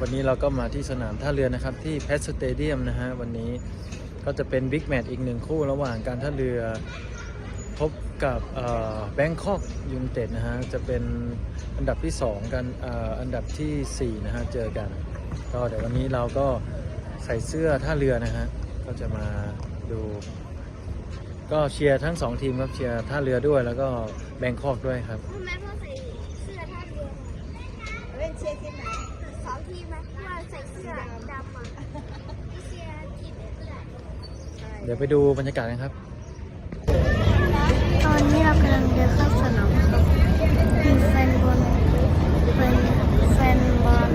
วันนี้เราก็มาที่สนามท่าเรือนะครับ ที่เพชรสเตเดียมนะฮะ วันนี้ก็จะเป็นบิ๊กแมตช์อีกหนึ่งคู่ระหว่างการท่าเรือพบกับแบงคอกยูนเต็ดนะฮะ จะเป็นอันดับที่ 2 กันออันดับทีสี่4 นะฮะ เจอกัน ก็เดี๋ยววันนี้เราก็ใส่เสื้อท่าเรือนะฮะ ก็จะมาดู ก็เชียร์ทั้งสองทีมครับ เชียร์ท่าเรือด้วยแล้วก็แบงคอกด้วยครับทำไมพ่อใส่เสื้อท่าเรือเล่นเชียร์ทีมไหน สองทีมไหมว่าใส่เสื้อดำอะเชียร์ทีมไหนก็ได้เดี๋ยวไปดูบรรยากาศกันครับ ตอนนี้เรากำลังเดินเข้าสนามครับมีแฟนบอลแฟนแฟนบอล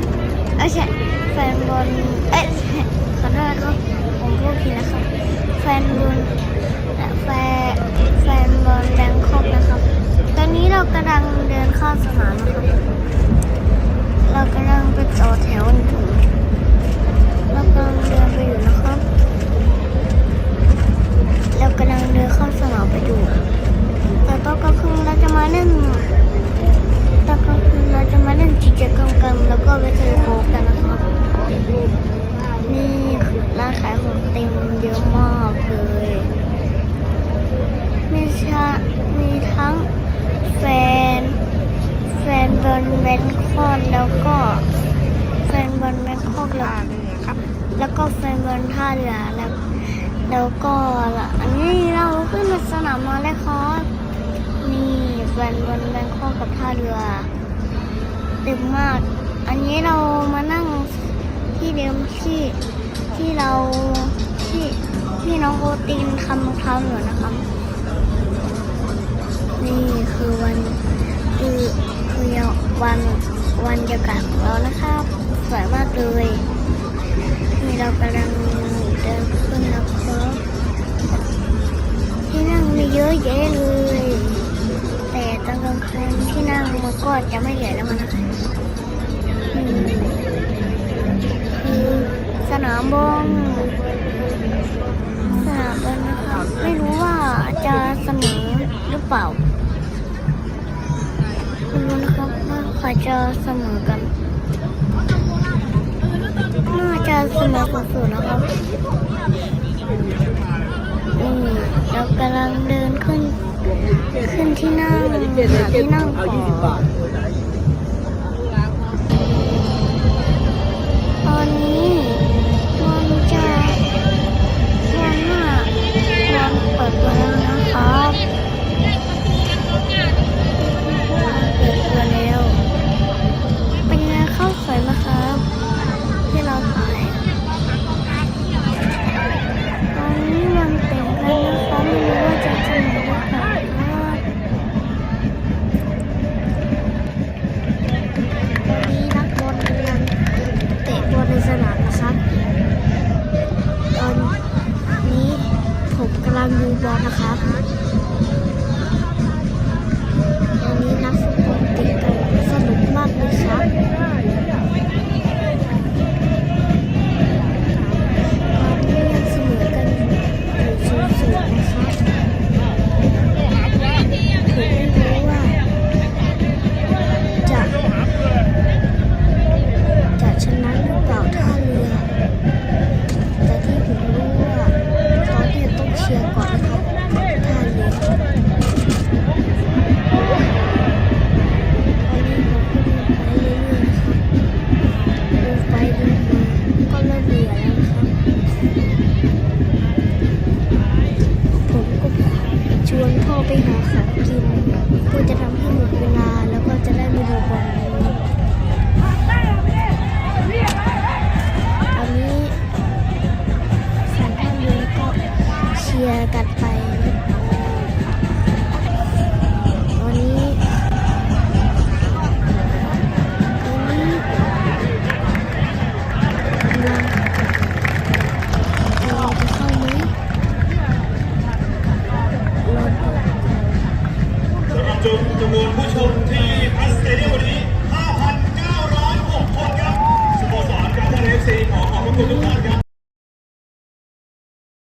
เอ้ยใช่แฟนบอลเอ้ยขอโทษครับผมพูดผิดนะครับ แฟนบอลและแฟนแฟนบอลแบงคอกนะครับ ตอนนี้เรากำลังเดินเข้าสนามนะครับ เรากำลังไปต่อแถวอยู่แล้วก แบงคอกแล้วครับ แล้วก็แฟนบอลท่าเรือแล้วแล้วก็อันนี้เราขึ้นมาสนามมาแล้วครับนี่แฟนบอลแบงคอกกับท่าเรือเต็มมาก อันนี้เรามานั่งที่เดิมที่ที่เราที่ที่น้องโอตินทำรองเท้าอยู่นะครับ นี่คือวันคือคือวันวันเดียวกันของเรานะครับ สวยมากเลยนี่เรากำลังเดินขึ้นนะครับที่นั่งมีเยอะแยะเลย แต่ตอนกลางคืนที่นั่งมันก็จะไม่ใหญ่แล้วมันนะคะอืมคือสนามบอลสนามบอลนะครับไม่รู้ว่าจะเสมอหรือเปล่าไม่รู้นะครับว่าใครจะเสมอกัน น่าจะสมอสูงๆนะครับอืมเรากำลังเดินขึ้น ขึ้นที่นั่งที่นั่งก่อน ผมกำลังดูบอลนะครับอันนี้นักฟุตบอลเตะกันสนุกมากเลยครับ ไปหาของกินเพื่อจะทำให้หมดเวลาแล้วก็จะได้ไม่ดูบอล